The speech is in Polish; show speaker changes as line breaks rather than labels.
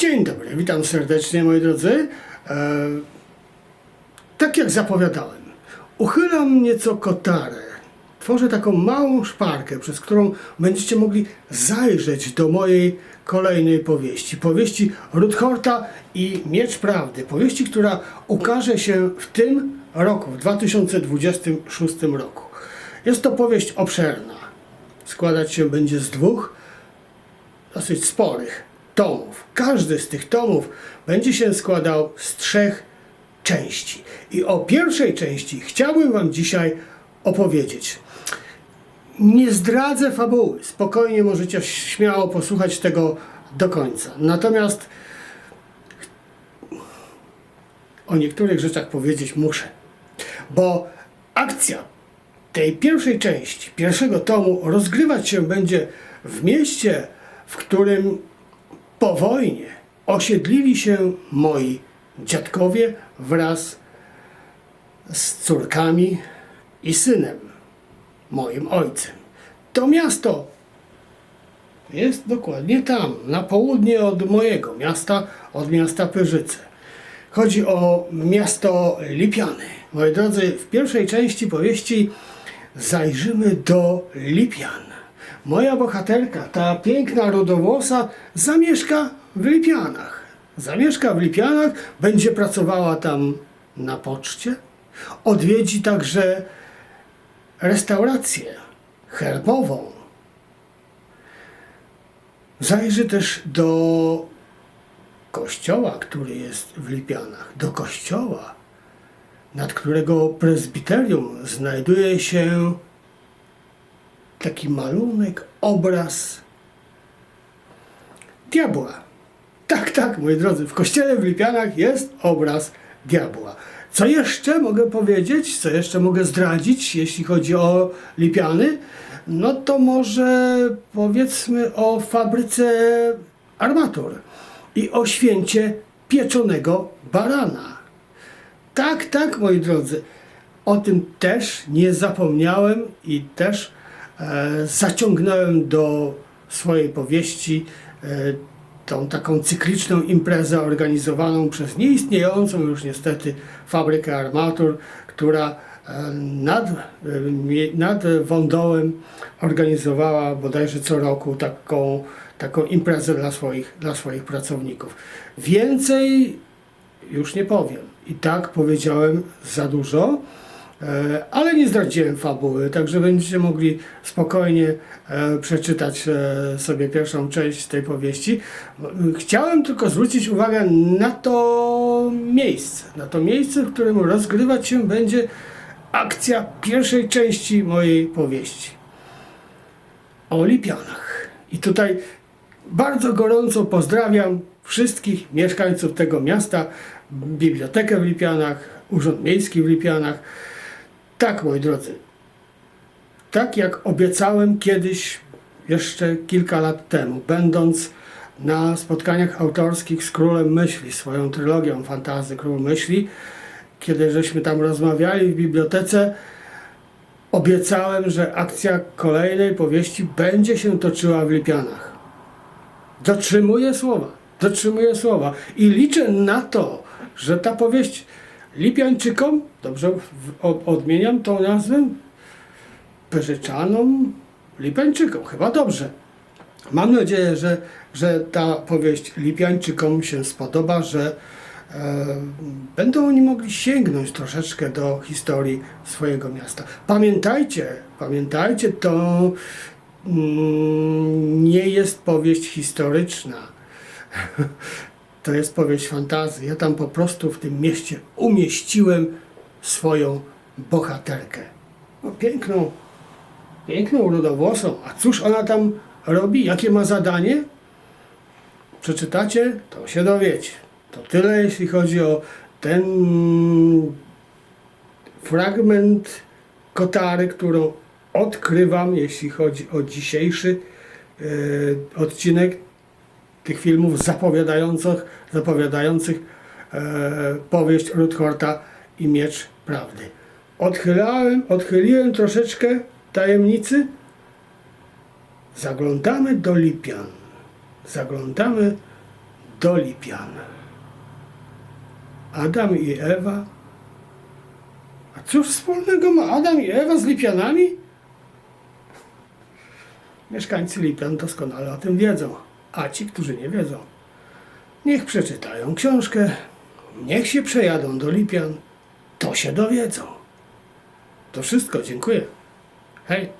Dzień dobry, witam serdecznie moi drodzy. E, tak jak zapowiadałem, uchylam nieco kotarę. Tworzę taką małą szparkę, przez którą będziecie mogli zajrzeć do mojej kolejnej powieści. Powieści Rutherta i Miecz Prawdy. Powieści, która ukaże się w tym roku, w 2026 roku. Jest to powieść obszerna. Składać się będzie z dwóch dosyć sporych tomów. Każdy z tych tomów będzie się składał z trzech części. I o pierwszej części chciałbym Wam dzisiaj opowiedzieć. Nie zdradzę fabuły. Spokojnie możecie śmiało posłuchać tego do końca. Natomiast o niektórych rzeczach powiedzieć muszę. Bo akcja tej pierwszej części, pierwszego tomu rozgrywać się będzie w mieście, w którym po wojnie osiedlili się moi dziadkowie wraz z córkami i synem, moim ojcem. To miasto jest dokładnie tam, na południe od mojego miasta, od miasta Pyrzyce. Chodzi o miasto Lipiany. Moi drodzy, w pierwszej części powieści zajrzymy do Lipian. Moja bohaterka, ta piękna rodowłosa, zamieszka w Lipianach. Zamieszka w Lipianach, będzie pracowała tam na poczcie. Odwiedzi także restaurację herbową. Zajrzy też do kościoła, który jest w Lipianach. Do kościoła, nad którego prezbiterium znajduje się taki malunek, obraz diabła. Tak, tak, moi drodzy, w kościele w Lipianach jest obraz diabła. Co jeszcze mogę powiedzieć, co jeszcze mogę zdradzić, jeśli chodzi o Lipiany? No to może powiedzmy o fabryce armatur i o święcie pieczonego barana. Tak, tak, moi drodzy, o tym też nie zapomniałem i też zaciągnąłem do swojej powieści e, tą taką cykliczną imprezę organizowaną przez nieistniejącą już niestety fabrykę armatur, która e, nad, e, nad Wądołem organizowała bodajże co roku taką, taką imprezę dla swoich, dla swoich pracowników. Więcej już nie powiem. I tak powiedziałem za dużo, e, ale nie zdradziłem fabuły, także będziecie mogli spokojnie e, przeczytać e, sobie pierwszą część tej powieści. Chciałem tylko zwrócić uwagę na to miejsce, na to miejsce, w którym rozgrywać się będzie akcja pierwszej części mojej powieści o Lipianach. I tutaj bardzo gorąco pozdrawiam wszystkich mieszkańców tego miasta, bibliotekę w Lipianach, Urząd Miejski w Lipianach. Tak, moi drodzy, tak jak obiecałem kiedyś, jeszcze kilka lat temu, będąc na spotkaniach autorskich z Królem Myśli, swoją trylogią fantazy Król Myśli, kiedy żeśmy tam rozmawiali w bibliotece, obiecałem, że akcja kolejnej powieści będzie się toczyła w Lipianach. Dotrzymuję słowa, dotrzymuję słowa i liczę na to, że ta powieść Lipiańczykom, dobrze odmieniam tą nazwę, Perzeczanom, Lipiańczykom, chyba dobrze. Mam nadzieję, że, że ta powieść Lipiańczykom się spodoba, że e, będą oni mogli sięgnąć troszeczkę do historii swojego miasta. Pamiętajcie, pamiętajcie, to mm, nie jest powieść historyczna. To jest powieść fantazji. Ja tam po prostu w tym mieście umieściłem swoją bohaterkę. No, piękną, piękną rudowłosą. A cóż ona tam robi? Jakie ma zadanie? Przeczytacie, to się dowiecie. To tyle, jeśli chodzi o ten fragment kotary, którą odkrywam, jeśli chodzi o dzisiejszy e, odcinek tych filmów zapowiadających, zapowiadających e, powieść Rutherta i Miecz Prawdy. Odchylałem, odchyliłem troszeczkę tajemnicy. Zaglądamy do Lipian. Zaglądamy do Lipian. Adam i Ewa. A cóż wspólnego ma Adam i Ewa z Lipianami? Mieszkańcy Lipian doskonale o tym wiedzą, a ci, którzy nie wiedzą, niech przeczytają książkę, niech się przejadą do Lipian, to się dowiedzą. To wszystko, dziękuję. Hej.